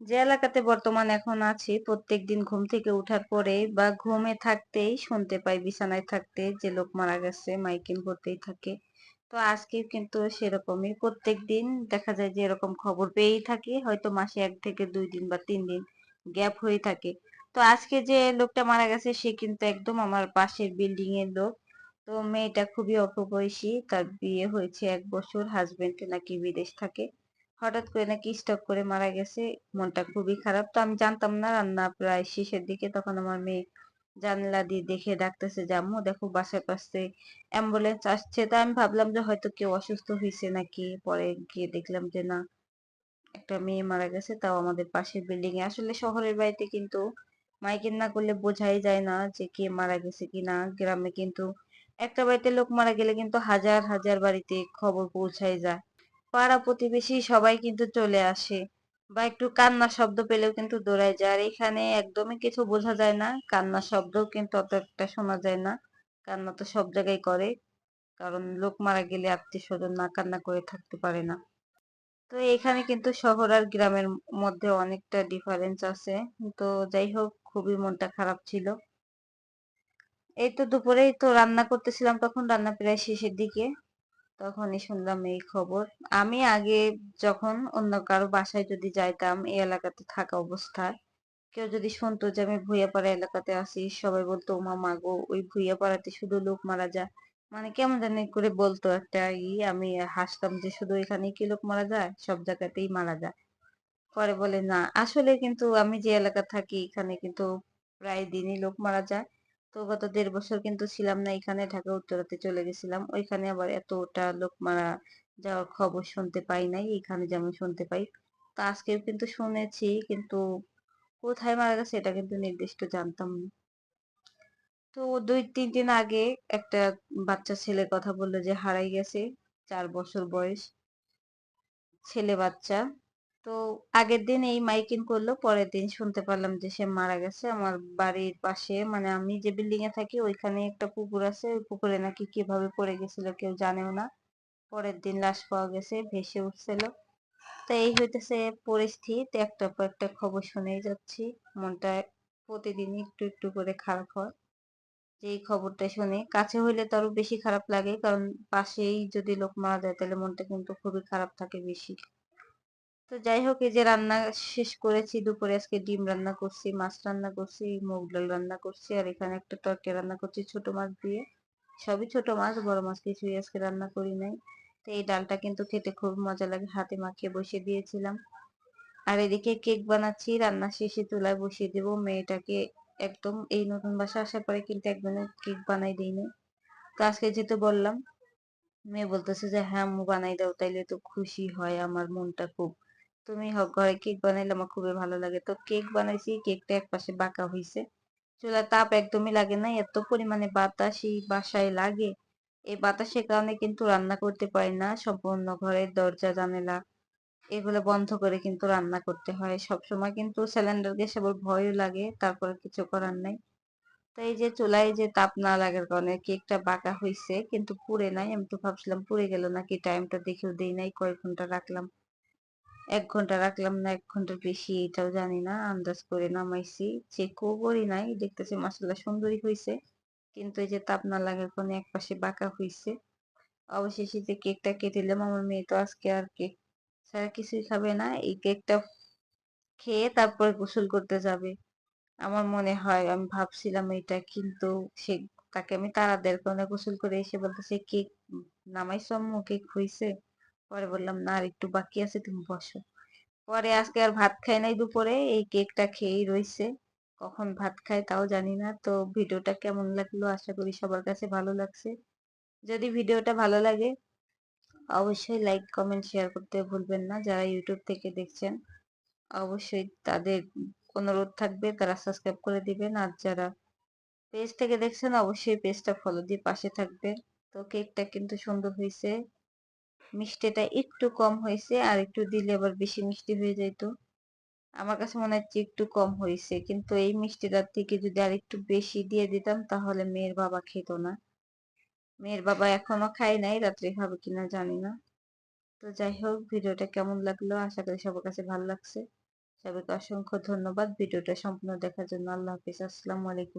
যে এলাকাতে বর্তমান এখন আছি প্রত্যেক দিন ঘুম থেকে উঠার পরে বা ঘুমে থাকতেই শুনতে পাই, বিছানায় থাকতে যে লোক মারা গেছে, মাইকিং করতেই থাকে। তো আজকে কিন্তু সেরকমই। প্রত্যেক দিন দেখা যায় যে এরকম খবর পেয়েই থাকি, হয়তো মাসে এক থেকে দুই দিন বা তিন দিন গ্যাপ হয়ে থাকে। তো আজকে যে লোকটা মারা গেছে, সে কিন্তু একদম আমার পাশের বিল্ডিং এর লোক। তো মেয়েটা খুবই অল্প বয়সী, তার বিয়ে হয়েছে এক বছর হাজবেন্ড নাকি বিদেশ থাকে। হঠাৎ করে নাকি স্ট্রোক করে মারা গেছে, মনটা খুবই খারাপ। তো আমি জানতাম না রান্না প্রায় শেষের দিকে, তখন আমার মেয়ে জানলা দিয়ে দেখে ডাকতেছে যে আম্মু দেখো বাসার পাশে অ্যাম্বুলেন্স আসছে। তা আমি ভাবলাম যে হয়তো কেউ অসুস্থ হয়েছে নাকি, পরে গিয়ে দেখলাম যে না, একটা মেয়ে মারা গেছে, তাও আমাদের পাশের বিল্ডিং এ। আসলে শহরের বাড়িতে কিন্তু মাইকিং না করলে বোঝাই যায় না যে কে মারা গেছে কি না গ্রামে কিন্তু একটা বাড়িতে লোক মারা গেলে কিন্তু হাজার হাজার বাড়িতে খবর পৌঁছায় যায়। পাড়া প্রতিবেশী সবাই কিন্তু চলে আসে। বা একটু কান্না শব্দ পেলেও কিন্তু দৌড়ায় যায়। আর এখানে একদমই কিছু বোঝা যায় না। কান্না শব্দও কিন্তু অত একটা শোনা যায় না। কান্না তো সব জায়গায় করে। কারণ লোক মারা গেলে আত্মীয় স্বজন না কান্না করে থাকতে পারে না। তো এখানে কিন্তু শহর আর গ্রামের মধ্যে অনেকটা ডিফারেন্স আছে। তো যাই হোক, খুবই মনটা খারাপ ছিল। এই তো দুপুরেই তো রান্না করতেছিলাম তখন। রান্না প্রায় শেষের দিকে। তখনই শুনলাম এই খবর। আমি আগে যখন অন্য কারও বাসায় যদি যাইতাম এই এলাকাতে থাকা অবস্থায়, কেউ যদি শুনতো যে আমি ভুইয়াপাড়া এলাকাতে আছি, সবাই বলতো, ওমা মাগো ওই ভুইয়াপাড়াতে শুধু লোক মারা যায়। মানে কেমন জানি করে বলতো একটা ই, আমি হাসতাম যে শুধু এখানে কি লোক মারা যায়? সব জায়গাতেই মারা যায়। পরে বলে, না। আসলে কিন্তু আমি যে এলাকা থাকি, এখানে কিন্তু প্রায় দিনই লোক মারা যায়। তো গত দেড় বছর কিন্তু ছিলাম না, এখানে ঢাকা উত্তরাতে চলে গেছিলাম। ওইখানে আবার এতটা লোক মারা যাওয়ার খবর শুনতে পাই নাই, এখানে যেমন শুনতে পাই। তো আজকেও কিন্তু শুনেছি, কিন্তু কোথায় মারা গেছে এটা কিন্তু নির্দিষ্ট জানতাম না। তো দুই, তিন দিন আগে একটা বাচ্চা ছেলে কথা বলল যে হারাই গেছে, চার বছর বয়স। ছেলে বাচ্চা। তো আগের দিন এই মাইকিং করল, পরের দিন শুনতে পারলাম যে সে মারা গেছে। আমার বাড়ির পাশে মানে আমি যে বিল্ডিং এ থাকি ওইখানে একটা পুকুর আছে। ওই পুকুরে নাকি কীভাবে পড়ে গেছিল কেউ জানেও না। পরের দিন লাশ পাওয়া গেছে, ভেসে উঠছিল। তো এই হইতেছে পরিস্থিতি। একটা পর একটা খবর শুনেই যাচ্ছি। মনটা প্রতিদিনই একটু একটু করে খারাপ হয়। যে খবরটা শুনে, কাছে হইলে তো আরও বেশি খারাপ লাগে। কারণ পাশেই যদি লোক মারা যায়, তাহলে মনটা কিন্তু খুবই খারাপ থাকে বেশি। তো যাই হোক, এই যে রান্না শেষ করেছি, দুপুরে আজকে ডিম রান্না করছি, মাছ রান্না করছি, মুগ ডাল রান্না করছি, আর এখানে একটা তরকারি রান্না করছি ছোট মাছ দিয়ে। সবই ছোট মাছ, বড় মাছ কিছুই আজকে রান্না করি নাই। তো এই ডালটা কিন্তু খেতে খুব মজা লাগে, হাতে মাখিয়ে বসিয়ে দিয়েছিলাম। আর এদিকে কেক বানাচ্ছি, রান্না শেষে চুলায় বসিয়ে দেব। মেয়েটাকে একদম এই নতুন বাসা আসার পরে কিন্তু একদমই কেক বানাই দিইনি তো আজকে যেহেতু বললাম, মেয়ে বলতেছে যে হ্যাঁ আম্মু বানাই দাও, তাইলে তো খুশি হয়, আমার মনটা খুব তুমি ঘরে কেক বানাইলে আমার খুবই ভালো লাগে। তো কেক বানাইছি, কেকটা এক পাশে বাঁকা হয়েছে চুলার তাপ একদমই লাগে না, এত পরিমাণে বাতাস এই বাসায় লাগে। এই বাতাসের কারণে কিন্তু রান্না করতে পারি না, সম্পূর্ণ ঘরের দরজা, জানালা এগুলো বন্ধ করে কিন্তু রান্না করতে হয়। সবসময় কিন্তু সিলিন্ডার গ্যাস আবার ভয়ও লাগে, তারপরে কিছু করার নাই। তো এই যে চুলায় যে তাপ না লাগার কারণে কেকটা বাঁকা হয়েছে কিন্তু পুড়ে নাই। আমি তো ভাবছিলাম পুড়ে গেল নাকি, টাইমটা দেখেও দেই নাই, কয়েক ঘণ্টা রাখলাম। এক ঘণ্টা রাখলাম না, এক ঘণ্টার বেশি এটাও জানি না, আন্দাজ করে নামাইছি। চেকও করি নাই, দেখতেছি মাসাল্লাহ সুন্দরই হয়েছে কিন্তু এই যে তাপ না লাগার কারণে এক পাশে বাঁকা হয়েছে অবশেষে যে কেকটা কেটে দিলাম আমার মেয়ে তো আজকে আর কেক ছাড়া কিছুই খাবে না। এই কেকটা খেয়ে তারপরে গোসল করতে যাবে। আমার মনে হয়, আমি ভাবছিলাম এটা, কিন্তু সে, তাকে আমি তাড়া দেওয়ার কারণে গোসল করে এসে বলতেছে, কেক নামাইছো আম্মু, কেক হইছে? পরে বললাম, না আর একটু বাকি আছে, তুমি বসো। পরে আজকে আর ভাত খাই নাই দুপুরে, এই কেকটা খেয়েই রইছে। কখন ভাত খায় তাও জানি না, তো ভিডিওটা কেমন লাগল আশা করি সবার কাছে ভালো লাগছে। যদি ভিডিওটা ভালো লাগে, অবশ্যই লাইক, কমেন্ট, শেয়ার করতে ভুলবেন না, যারা ইউটিউব থেকে দেখছেন। অবশ্যই তাদের অনুরোধ থাকবে, তারা সাবস্ক্রাইব করে দিবেন, আর যারা পেজ থেকে দেখছেন, অবশ্যই পেজটা ফলো দিয়ে পাশে থাকবেন। তো কেকটা কিন্তু সুন্দর হয়েছে মিষ্টিটা একটু কম হয়েছে আর একটু দিলে আবার বেশি মিষ্টি হয়ে যেত আমার কাছে মনে হচ্ছে একটু কম হয়েছে, কিন্তু এই মিষ্টিটার থেকে যদি আর একটু বেশি দিয়ে দিতাম তাহলে মেয়ের বাবা খেত না। মেয়ের বাবা এখনও খায় নাই, রাত্রে খাবে কিনা জানি না। তো যাই হোক, ভিডিওটা কেমন লাগল? আশা করি সবার কাছে ভালো লাগছে। সবাইকে অসংখ্য ধন্যবাদ। ভিডিওটা সম্পূর্ণ দেখার জন্য আল্লাহ হাফিজ। আসসালামু আলাইকুম।